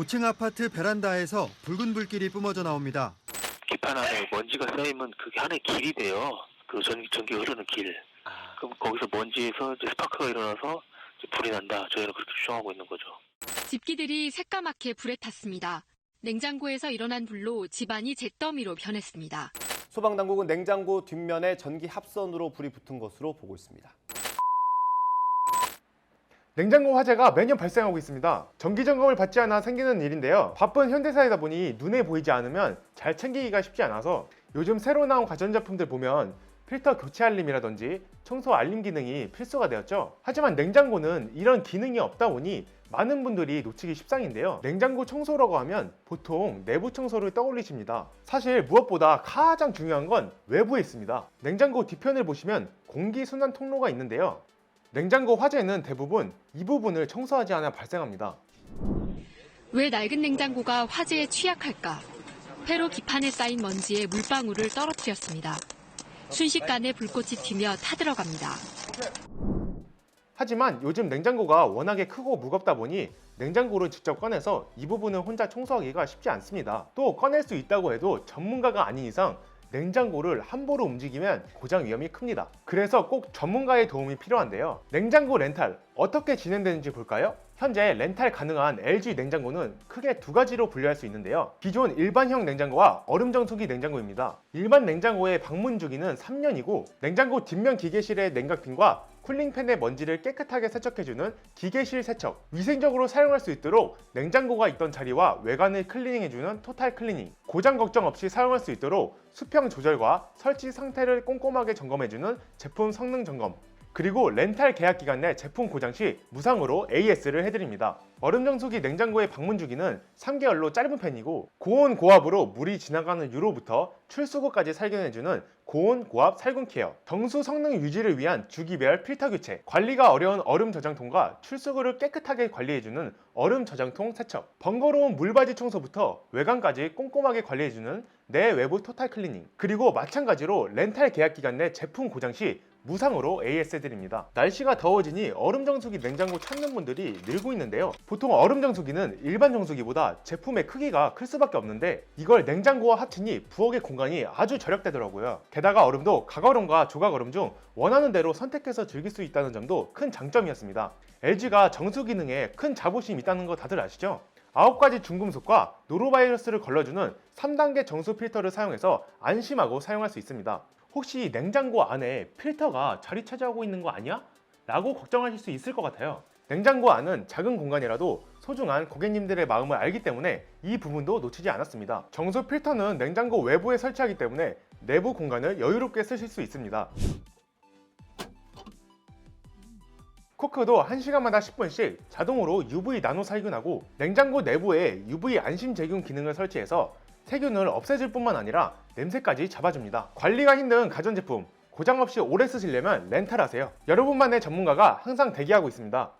고층 아파트 베란다에서 붉은 불길이 뿜어져 나옵니다. 기판 안에 먼지가 쌓이면 그게 하나의 길이 돼요. 그 전기, 전기 흐르는 길. 그럼 거기서 먼지에서 스파크가 일어나서 불이 난다. 저희는 그렇게 추정하고 있는 거죠. 집기들이 새까맣게 불에 탔습니다. 냉장고에서 일어난 불로 집안이 잿더미로 변했습니다. 소방당국은 냉장고 뒷면에 전기 합선으로 불이 붙은 것으로 보고 있습니다. 냉장고 화재가 매년 발생하고 있습니다. 정기 점검을 받지 않아 생기는 일인데요. 바쁜 현대사이다 보니 눈에 보이지 않으면 잘 챙기기가 쉽지 않아서 요즘 새로 나온 가전제품들 보면 필터 교체 알림이라든지 청소 알림 기능이 필수가 되었죠. 하지만 냉장고는 이런 기능이 없다 보니 많은 분들이 놓치기 십상인데요. 냉장고 청소라고 하면 보통 내부 청소를 떠올리십니다. 사실 무엇보다 가장 중요한 건 외부에 있습니다. 냉장고 뒤편을 보시면 공기 순환 통로가 있는데요. 냉장고 화재는 대부분 이 부분을 청소하지 않아 발생합니다. 왜 낡은 냉장고가 화재에 취약할까? 회로 기판에 쌓인 먼지에 물방울을 떨어뜨렸습니다. 순식간에 불꽃이 튀며 타들어갑니다. 하지만 요즘 냉장고가 워낙에 크고 무겁다 보니 냉장고를 직접 꺼내서 이 부분을 혼자 청소하기가 쉽지 않습니다. 또 꺼낼 수 있다고 해도 전문가가 아닌 이상 냉장고를 함부로 움직이면 고장 위험이 큽니다. 그래서 꼭 전문가의 도움이 필요한데요. 냉장고 렌탈 어떻게 진행되는지 볼까요? 현재 렌탈 가능한 LG 냉장고는 크게 두 가지로 분류할 수 있는데요. 기존 일반형 냉장고와 얼음 정수기 냉장고입니다. 일반 냉장고의 방문 주기는 3년이고 냉장고 뒷면 기계실의 냉각핀과 쿨링팬의 먼지를 깨끗하게 세척해주는 기계실 세척, 위생적으로 사용할 수 있도록 냉장고가 있던 자리와 외관을 클리닝해주는 토탈 클리닝, 고장 걱정 없이 사용할 수 있도록 수평 조절과 설치 상태를 꼼꼼하게 점검해주는 제품 성능 점검, 그리고 렌탈 계약 기간 내 제품 고장 시 무상으로 AS를 해드립니다. 얼음 정수기 냉장고의 방문 주기는 3개월로 짧은 편이고 고온 고압으로 물이 지나가는 유로부터 출수구까지 살균해주는 고온 고압 살균 케어, 정수 성능 유지를 위한 주기별 필터 교체, 관리가 어려운 얼음 저장통과 출수구를 깨끗하게 관리해주는 얼음 저장통 세척, 번거로운 물바지 청소부터 외관까지 꼼꼼하게 관리해주는 내 외부 토탈 클리닝, 그리고 마찬가지로 렌탈 계약 기간 내 제품 고장 시 무상으로 AS 해드립니다. 날씨가 더워지니 얼음 정수기 냉장고 찾는 분들이 늘고 있는데요. 보통 얼음 정수기는 일반 정수기보다 제품의 크기가 클 수밖에 없는데 이걸 냉장고와 합치니 부엌의 공간이 아주 절약되더라고요. 게다가 얼음도 각얼음과 조각 얼음 중 원하는 대로 선택해서 즐길 수 있다는 점도 큰 장점이었습니다. LG가 정수 기능에 큰 자부심이 있다는 거 다들 아시죠? 9가지 중금속과 노로바이러스를 걸러주는 3단계 정수 필터를 사용해서 안심하고 사용할 수 있습니다. 혹시 냉장고 안에 필터가 자리 차지하고 있는 거 아니야? 라고 걱정하실 수 있을 것 같아요. 냉장고 안은 작은 공간이라도 소중한 고객님들의 마음을 알기 때문에 이 부분도 놓치지 않았습니다. 정수 필터는 냉장고 외부에 설치하기 때문에 내부 공간을 여유롭게 쓰실 수 있습니다. 코크도 1시간마다 10분씩 자동으로 UV 나노 살균하고 냉장고 내부에 UV 안심 제균 기능을 설치해서 세균을 없애줄 뿐만 아니라 냄새까지 잡아줍니다. 관리가 힘든 가전제품 고장 없이 오래 쓰시려면 렌탈하세요. 여러분만의 전문가가 항상 대기하고 있습니다.